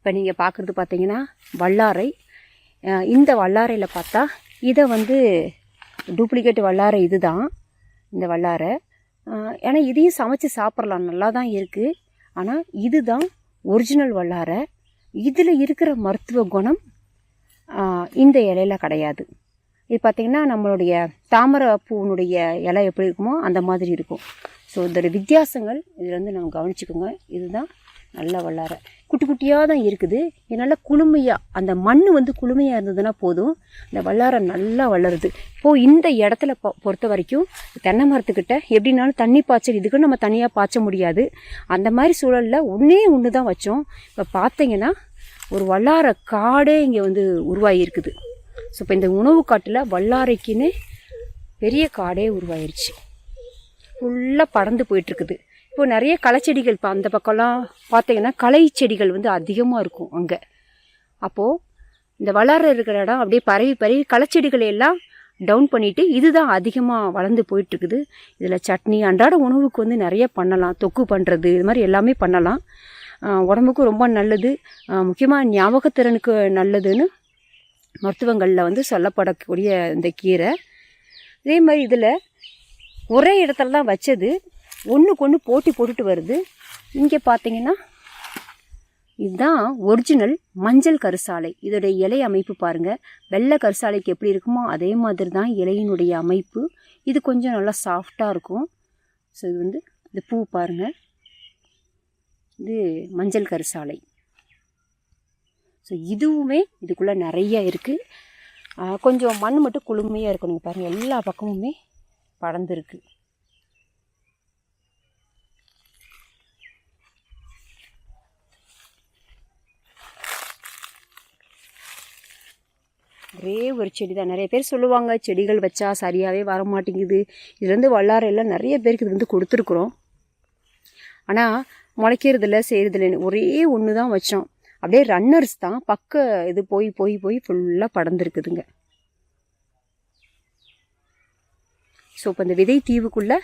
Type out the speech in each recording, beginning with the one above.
இப்போ நீங்கள் பார்க்குறது பார்த்தீங்கன்னா வல்லாரை. இந்த வல்லாரையில் பார்த்தா இதை வந்து டூப்ளிகேட் வல்லாரை இதுதான் இந்த வல்லாரை. ஏன்னா இதையும் சமைச்சு சாப்பிட்லாம் நல்லா தான் இருக்குது ஆனால் இதுதான் ஒரிஜினல் வல்லாரை. இதில் இருக்கிற மருத்துவ குணம் இந்த இலையில கிடையாது. இது பார்த்திங்கன்னா நம்மளுடைய தாமரை பூனுடைய இலை எப்படி இருக்குமோ அந்த மாதிரி இருக்கும். ஸோ இதோட வித்தியாசங்கள் இதில் வந்து நம்ம கவனிச்சுக்கோங்க. இதுதான் நல்ல வல்லாரை. குட்டியாக தான் இருக்குது. என்னால் குளுமையாக அந்த மண் வந்து குளுமையாக இருந்ததுன்னா போதும். இந்த வல்லாரை நல்லா வளருது. இப்போது இந்த இடத்துல பொறுத்த வரைக்கும் தென்னை மரத்துக்கிட்ட எப்படின்னாலும் தண்ணி பாய்ச்சல் இதுக்கு நம்ம தனியாக பாய்ச்ச முடியாது. அந்த மாதிரி சூழலில் ஒன்றே ஒன்று தான் வச்சோம். இப்போ பார்த்தீங்கன்னா ஒரு வல்லார காடே இங்கே வந்து உருவாகியிருக்குது ஸோ இப்போ இந்த உணவு காட்டில் வல்லாரைக்குன்னு பெரிய காடே உருவாயிருச்சு. ஃபுல்லாக பறந்து போயிட்டுருக்குது இப்போ நிறைய களைச்செடிகள் இப்போ அந்த பக்கம்லாம் பார்த்தீங்கன்னா களை செடிகள் வந்து அதிகமாக இருக்கும் அங்கே. அப்போது இந்த வளர இருக்கிற இடம் அப்படியே பரவி பரவி களைச்செடிகளை எல்லாம் டவுன் பண்ணிவிட்டு இதுதான் அதிகமாக வளர்ந்து போயிட்டுருக்குது. இதில் சட்னி அன்றாட உணவுக்கு வந்து நிறைய பண்ணலாம். தொக்கு பண்ணுறது இது மாதிரி எல்லாமே பண்ணலாம். உடம்புக்கும் ரொம்ப நல்லது. முக்கியமாக ஞாபகத்திறனுக்கு நல்லதுன்னு மருத்துவங்களில் வந்து சொல்லப்படக்கூடிய இந்த கீரை. இதே மாதிரி இதில் ஒரே இடத்துல தான் வச்சது. ஒன்றுக்கு ஒன்று போட்டி போட்டுட்டு வருது. இங்கே பார்த்தீங்கன்னா இதுதான் ஒரிஜினல் மஞ்சள் கருசாலை. இதோடைய இலை அமைப்பு பாருங்கள் வெள்ளை கருசாலைக்கு எப்படி இருக்குமோ அதே மாதிரி தான் இலையினுடைய அமைப்பு. இது கொஞ்சம் நல்லா சாஃப்டாக இருக்கும். ஸோ இது வந்து இந்த பூ பாருங்கள் இது மஞ்சள் கருசாலை. ஸோ இதுவுமே இதுக்குள்ளே நிறைய இருக்குது கொஞ்சம் மண் மட்டும் குளுமையாக இருக்கும் நீங்கள் பாருங்கள் எல்லா பக்கமுமே படர்ந்துருக்கு. ஒரே ஒரு செடி தான் நிறைய பேர் சொல்லுவாங்க செடிகள் வச்சா சரியாகவே வர மாட்டேங்குது இதுலேருந்து வல்லாரையெல்லாம் நிறைய பேருக்கு இது வந்து கொடுத்துருக்குறோம். ஆனால் முளைக்கிறதில்ல செய்கிறதில்ல ஒரே ஒன்று தான் வச்சோம். அப்படியே ரன்னர்ஸ் தான். பக்க இது போய் போய் போய் ஃபுல்லாக படர்ந்துருக்குதுங்க. ஸோ இப்போ இந்த விதை தீவுக்குள்ளே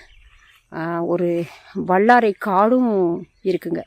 ஒரு வல்லாரை காடும் இருக்குங்க.